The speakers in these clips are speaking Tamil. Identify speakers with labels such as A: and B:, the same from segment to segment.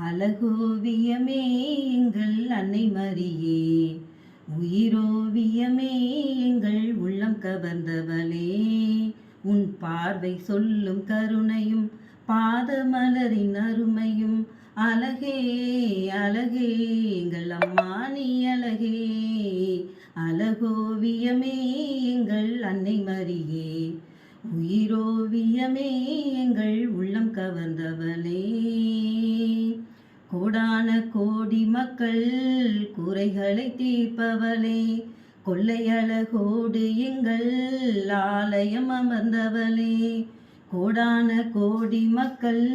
A: அழகோவியமே எங்கள் அன்னை மரியே. உயிரோவியமே எங்கள் உள்ளம் கவர்ந்தவளே. உன் பார்வை சொல்லும் கருணையும் பாதமலரின் அருமையும் அழகே அழகே எங்கள் அம்மா நீ அழகே. அழகோவியமே எங்கள் அன்னை மரியே. உயிரோவியமே எங்கள் உள்ளம் கவர்ந்தவளே. மக்கள் குறைகளை தீர்ப்பவளே. கொள்ளையழகோடு எங்கள் ஆலயம் அமர்ந்தவளே. கோடான கோடி மக்கள்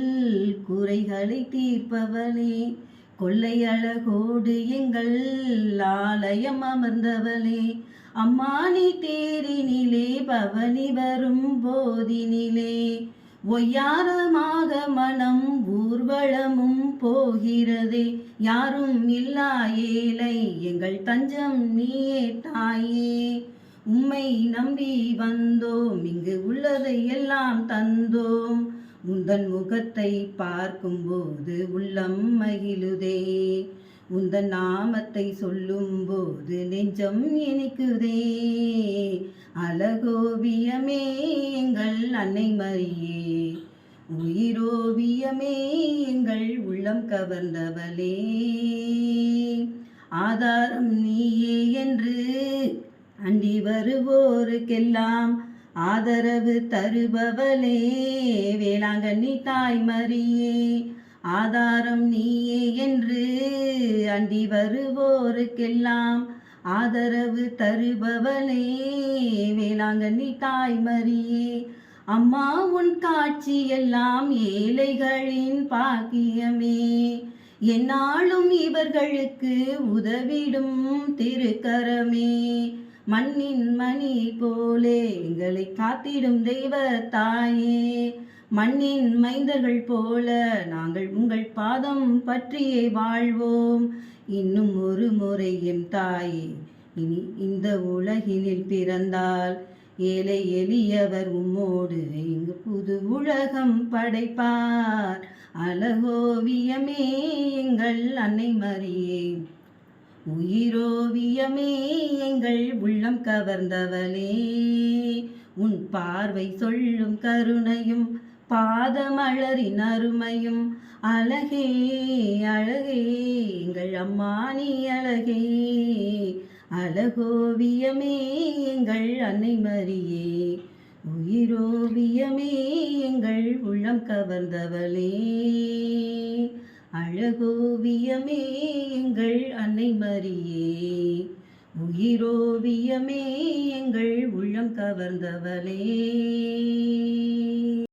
A: குறைகளை தீர்ப்பவளே. கொள்ளையழகோடு எங்கள் ஆலயம் அமர்ந்தவளே. அம்மானி தேரினிலே பவனி வரும் போதினிலே. ஒய்யாரமாக மனம் ஊர்வலமும் போகிறதே. யாரும் இல்லா ஏழை எங்கள் தஞ்சம் நீயே தாயே. உம்மை நம்பி வந்தோம் இங்கு உள்ளதை எல்லாம் தந்தோம். உந்தன் முகத்தை பார்க்கும்போது உள்ளம் மகிழுதே. உந்தன் நாமத்தை சொல்லும்போது நெஞ்சம் இனிக்குதே. அழகோவியமே எங்கள் அன்னை மரியே. உயிரோவியமே எங்கள் உள்ளம் கவர்ந்தவளே. ஆதாரம் நீயே என்று அண்டி வருவோருக்கெல்லாம் ஆதரவு தருபவளே. வேளாங்கண்ணி தாய் மரியே ஆதாரம் நீயே என்று அண்டி வருவோருக்கெல்லாம் ஆதரவு தருபவளே. வேளாங்கண்ணி தாய்மரியே அம்மா உன் காட்சி எல்லாம் ஏழைகளின் பாக்கியமே. என்னாலும் இவர்களுக்கு உதவிடும் திருக்கரமே. மண்ணின் மணி போலே எங்களை காத்திடும் தெய்வ தாயே மண்ணின் மைந்தர்கள் போல நாங்கள் உங்கள் பாதம் பற்றியே வாழ்வோம். இன்னும் ஒரு முறை என் தாயே இனி இந்த உலகினில் பிறந்தால் ஏழை எளியவர் உம்மோடு இங்கு புது உலகம் படைப்பார். அழகோவியமே எங்கள் அன்னை மரியே உயிரோவியமே எங்கள் உள்ளம் கவர்ந்தவளே. உன் பார்வை சொல்லும் கருணையும் பாதமலரின் அருமையும் அழகே அழகே எங்கள் அம்மா நீ அழகே அழகோவியமே எங்கள் அன்னை மரியே உயிரோவியமே எங்கள் உள்ளம் கவர்ந்தவளே அழகோவியமே எங்கள் அன்னை மரியே உயிரோவியமே எங்கள் உள்ளம் கவர்ந்தவளே.